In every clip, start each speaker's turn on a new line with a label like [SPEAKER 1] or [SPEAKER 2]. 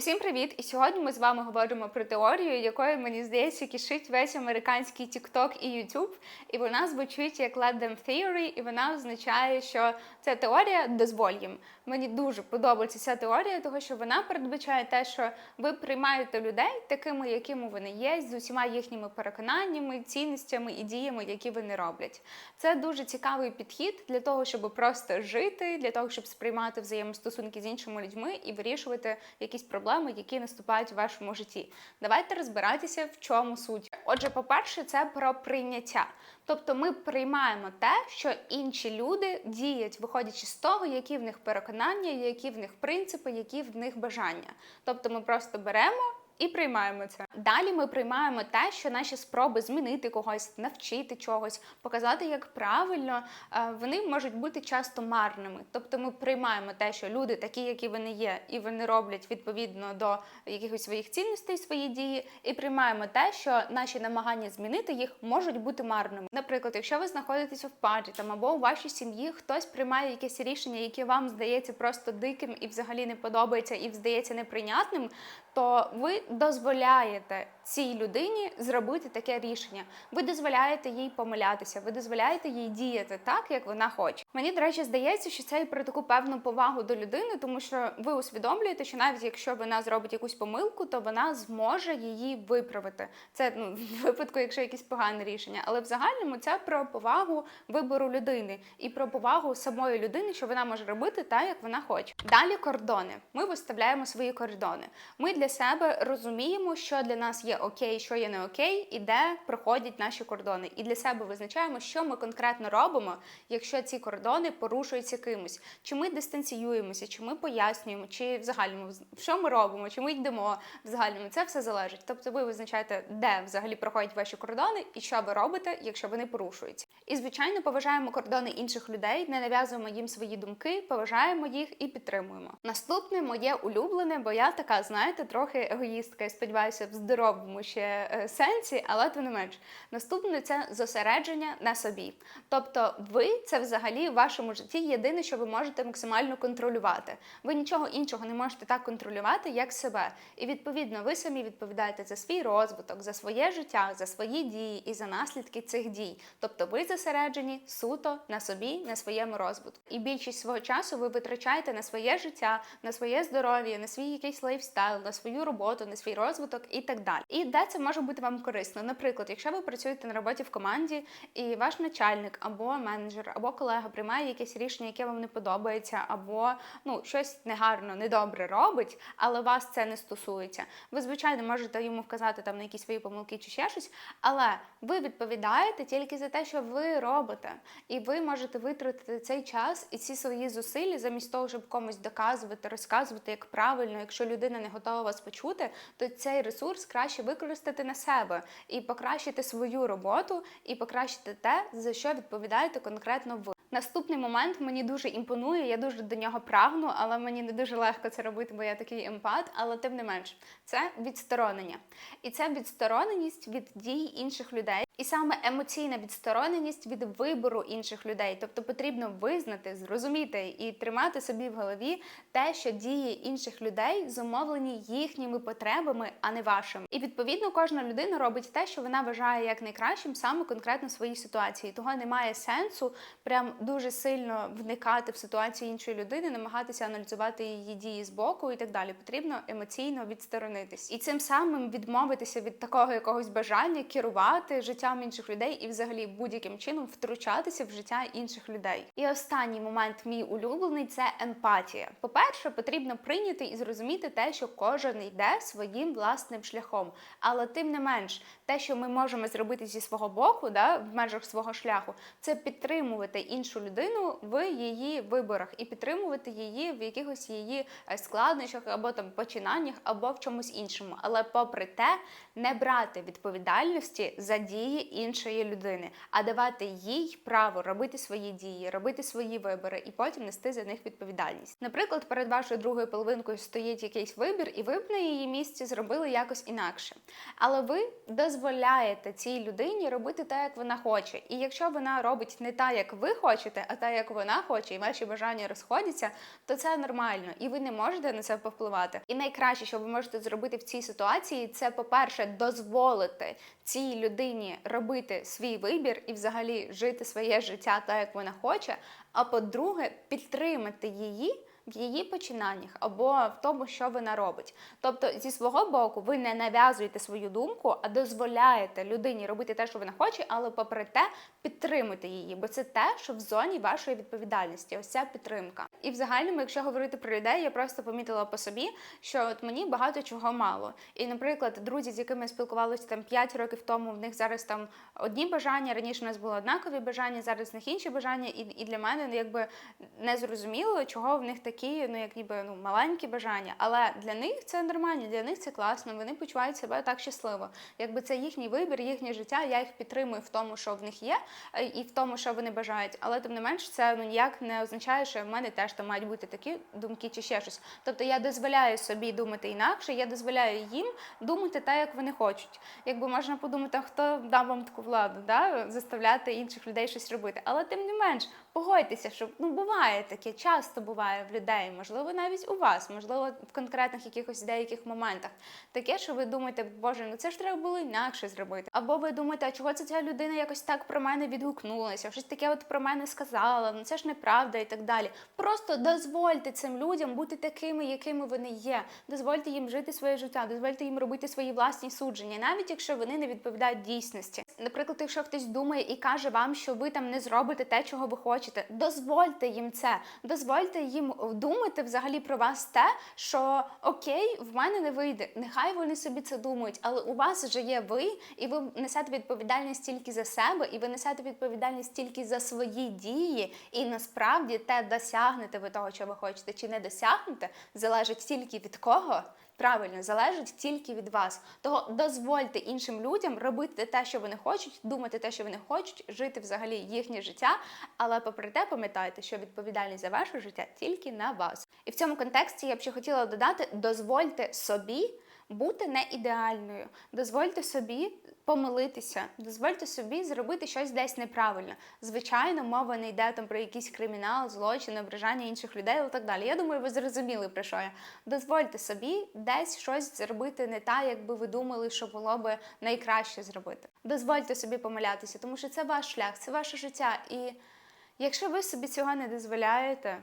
[SPEAKER 1] Усім привіт! І сьогодні ми з вами говоримо про теорію, якою мені здається кишить весь американський TikTok і YouTube. І вона звучить як Let them theory, і вона означає, що ця теорія дозволь. Мені дуже подобається ця теорія, тому що вона передбачає те, що ви приймаєте людей такими, якими вони є, з усіма їхніми переконаннями, цінностями і діями, які вони роблять. Це дуже цікавий підхід для того, щоб просто жити, для того, щоб сприймати взаємостосунки з іншими людьми і вирішувати якісь проблеми, які наступають в вашому житті. Давайте розбиратися, в чому суть. Отже, по-перше, це про прийняття. Тобто ми приймаємо те, що інші люди діють, виходячи з того, які в них переконання, які в них принципи, які в них бажання. Тобто ми просто беремо. І приймаємо це. Далі ми приймаємо те, що наші спроби змінити когось, навчити чогось, показати, як правильно, е, вони можуть бути часто марними. Тобто ми приймаємо те, що люди такі, які вони є, і вони роблять відповідно до якихось своїх цінностей свої дії, і приймаємо те, що наші намагання змінити їх можуть бути марними. Наприклад, якщо ви знаходитеся в парі там або у вашій сім'ї, хтось приймає якесь рішення, яке вам здається просто диким і взагалі не подобається, і здається неприйнятним, то ви дозволяєте цій людині зробити таке рішення. Ви дозволяєте їй помилятися, ви дозволяєте їй діяти так, як вона хоче. Мені, до речі, здається, що це і про таку певну повагу до людини, тому що ви усвідомлюєте, що навіть якщо вона зробить якусь помилку, то вона зможе її виправити. Це ну в випадку, якщо якесь погане рішення. Але в загальному це про повагу вибору людини і про повагу самої людини, що вона може робити так, як вона хоче. Далі кордони. Ми виставляємо свої кордони. Ми для себе розуміємо, що для нас є окей, що є не окей, і де проходять наші кордони. І для себе визначаємо, що ми конкретно робимо, якщо ці кордони порушуються кимось. Чи ми дистанціюємося, чи ми пояснюємо, чи в загальному що ми робимо, чи ми йдемо в загальному. Це все залежить. Тобто ви визначаєте, де взагалі проходять ваші кордони і що ви робите, якщо вони порушуються. І звичайно, поважаємо кордони інших людей, не нав'язуємо їм свої думки, поважаємо їх і підтримуємо. Наступне моє улюблене, бо я така, знаєте, трохи егоїстка. Я сподіваюся, в здоровому ще е, сенсі, але тим не менш. Наступне це зосередження на собі. Тобто, ви це взагалі в вашому житті єдине, що ви можете максимально контролювати. Ви нічого іншого не можете так контролювати, як себе. І відповідно, ви самі відповідаєте за свій розвиток, за своє життя, за свої дії і за наслідки цих дій. Тобто, ви зосереджені суто на собі, на своєму розвитку. І більшість свого часу ви витрачаєте на своє життя, на своє здоров'я, на свій якийсь лайфстайл, на свою роботу, на свій розвиток і так далі. І де це може бути вам корисно? Наприклад, якщо ви працюєте на роботі в команді, і ваш начальник або менеджер, або колега приймає якесь рішення, яке вам не подобається, або ну щось негарно, недобре робить, але вас це не стосується. Ви, звичайно, можете йому вказати там на якісь свої помилки чи ще щось, але ви відповідаєте тільки за те, що ви робите, і ви можете витратити цей час і ці свої зусилля замість того, щоб комусь доказувати, розказувати, як правильно, якщо людина не готова вас почути, то цей ресурс краще використати на себе і покращити свою роботу, і покращити те, за що відповідаєте конкретно ви. Наступний момент мені дуже імпонує, я дуже до нього прагну, але мені не дуже легко це робити, бо я такий емпат. Але тим не менш, це відсторонення. І це відстороненість від дій інших людей. І саме емоційна відстороненість від вибору інших людей. Тобто потрібно визнати, зрозуміти і тримати собі в голові те, що дії інших людей зумовлені їхніми потребами, а не вашими. І відповідно кожна людина робить те, що вона вважає як найкращим саме конкретно своїй ситуації. Того немає сенсу прям дуже сильно вникати в ситуацію іншої людини, намагатися аналізувати її дії з боку і так далі. Потрібно емоційно відсторонитись і цим самим відмовитися від такого якогось бажання керувати життям інших людей і, взагалі, будь-яким чином втручатися в життя інших людей. І останній момент, мій улюблений, це емпатія. По-перше, потрібно прийняти і зрозуміти те, що кожен йде своїм власним шляхом. Але тим не менш, те, що ми можемо зробити зі свого боку, да, в межах свого шляху, це підтримувати іншу людину в її виборах і підтримувати її в якихось її е, складнощах або там починаннях, або в чомусь іншому. Але, попри те, не брати відповідальності за дії іншої людини, а давати їй право робити свої дії, робити свої вибори і потім нести за них відповідальність. Наприклад, перед вашою другою половинкою стоїть якийсь вибір, і ви б на її місці зробили якось інакше. Але ви дозволяєте цій людині робити те, як вона хоче. І якщо вона робить не так, як ви хочете, хочете, а та, як вона хоче, і ваші бажання розходяться, то це нормально, і ви не можете на це повпливати. І найкраще, що ви можете зробити в цій ситуації, це, по-перше, дозволити цій людині робити свій вибір і взагалі жити своє життя так, як вона хоче. А по-друге, підтримати її в її починаннях або в тому, що вона робить. Тобто, зі свого боку, ви не нав'язуєте свою думку, а дозволяєте людині робити те, що вона хоче, але попри те підтримуйте її, бо це те, що в зоні вашої відповідальності. Ось ця підтримка. І в загальному, якщо говорити про людей, я просто помітила по собі, що от мені багато чого мало. І, наприклад, друзі, з якими я спілкувалася там 5 років тому, в них зараз там одні бажання. Раніше у нас були однакові бажання, зараз в них інші бажання, і, і для мене ну, якби не зрозуміло, чого в них такі, ну як ніби ну маленькі бажання. Але для них це нормально, для них це класно. Вони почувають себе так щасливо. Якби це їхній вибір, їхнє життя. Я їх підтримую в тому, що в них є, е, і в тому, що вони бажають. Але тим не менш, це ну ніяк не означає, що в мене теж там мають бути такі думки чи ще щось. Тобто я дозволяю собі думати інакше, я дозволяю їм думати так, як вони хочуть. Якби можна подумати, хто дав вам таку владу, да? заставляти інших людей щось робити. Але тим не менш, погодьтеся, що ну буває таке, часто буває в людей, можливо, навіть у вас, можливо, в конкретних якихось деяких моментах. Таке, що ви думаєте, боже, ну це ж треба було інакше зробити. Або ви думаєте, а чого це ця людина якось так про мене відгукнулася, щось таке от про мене сказала, ну це ж неправда і так далі. Просто дозвольте цим людям бути такими, якими вони є. Дозвольте їм жити своє життя, дозвольте їм робити свої власні судження, навіть якщо вони не відповідають дійсності. Наприклад, якщо хтось думає і каже вам, що ви там не зробите те, чого ви хочете, дозвольте їм це, дозвольте їм думати взагалі про вас те, що окей, в мене не вийде. Нехай вони собі це думають, але у вас вже є ви, і ви несете відповідальність тільки за себе, і ви несете відповідальність тільки за свої дії. І насправді те, досягнете ви того, що ви хочете, чи не досягнете, залежить тільки від кого. Правильно, залежить тільки від вас. Того дозвольте іншим людям робити те, що вони хочуть, думати те, що вони хочуть, жити взагалі їхнє життя. Але попри те, пам'ятайте, що відповідальність за ваше життя тільки на вас. І в цьому контексті я б ще хотіла додати: дозвольте собі бути не ідеальною, дозвольте собі помилитися, дозвольте собі зробити щось десь неправильно. Звичайно, мова не йде там про якийсь кримінал, злочин, ображання інших людей і так далі. Я думаю, ви зрозуміли про що я. Дозвольте собі десь щось зробити не так, як би ви думали, що було би найкраще зробити. Дозвольте собі помилятися, тому що це ваш шлях, це ваше життя. І якщо ви собі цього не дозволяєте.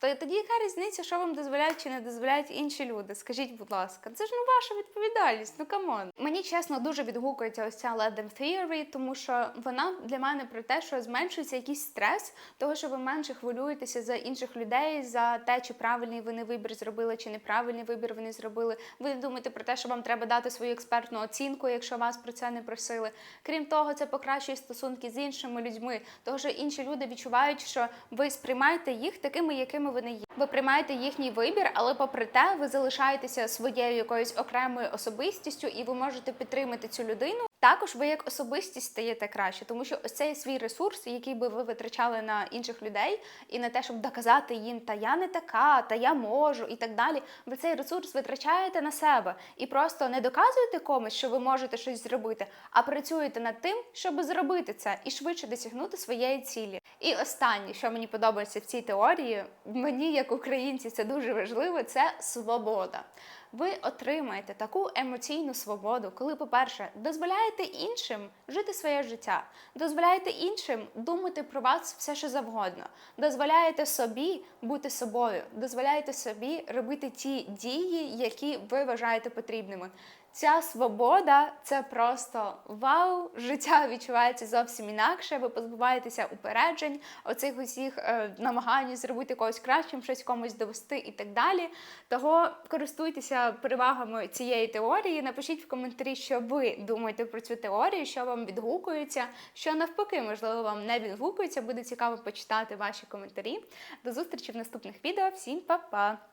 [SPEAKER 1] То тоді яка різниця, що вам дозволяють чи не дозволяють інші люди? Скажіть, будь ласка, це ж ну ваша відповідальність. Ну камон. Мені чесно дуже відгукується ось ця Let theory, тому що вона для мене про те, що зменшується якийсь стрес, того що ви менше хвилюєтеся за інших людей, за те, чи правильний вони вибір зробили, чи неправильний вибір вони зробили. Ви думаєте про те, що вам треба дати свою експертну оцінку, якщо вас про це не просили. Крім того, це покращує стосунки з іншими людьми, того що інші люди відчувають, що ви сприймаєте їх такими, якими вони є. Ви приймаєте їхній вибір, але попри те, ви залишаєтеся своєю якоюсь окремою особистістю, і ви можете підтримати цю людину. Також ви як особистість стаєте краще, тому що ось цей свій ресурс, який би ви витрачали на інших людей, і на те, щоб доказати їм, та я не така, та я можу, і так далі. Ви цей ресурс витрачаєте на себе і просто не доказуєте комусь, що ви можете щось зробити, а працюєте над тим, щоб зробити це і швидше досягнути своєї цілі. І останнє, що мені подобається в цій теорії, мені як українці це дуже важливо, це свобода ви отримаєте таку емоційну свободу, коли, по-перше, дозволяєте іншим жити своє життя, дозволяєте іншим думати про вас все, що завгодно, дозволяєте собі бути собою, дозволяєте собі робити ті дії, які ви вважаєте потрібними. Ця свобода це просто вау! Життя відчувається зовсім інакше. Ви позбуваєтеся упереджень, оцих усіх е, намагань зробити когось кращим, щось комусь довести і так далі. Того користуйтеся перевагами цієї теорії. Напишіть в коментарі, що ви думаєте про цю теорію, що вам відгукується, що навпаки, можливо, вам не відгукується. Буде цікаво почитати ваші коментарі. До зустрічі в наступних відео. Всім па-па!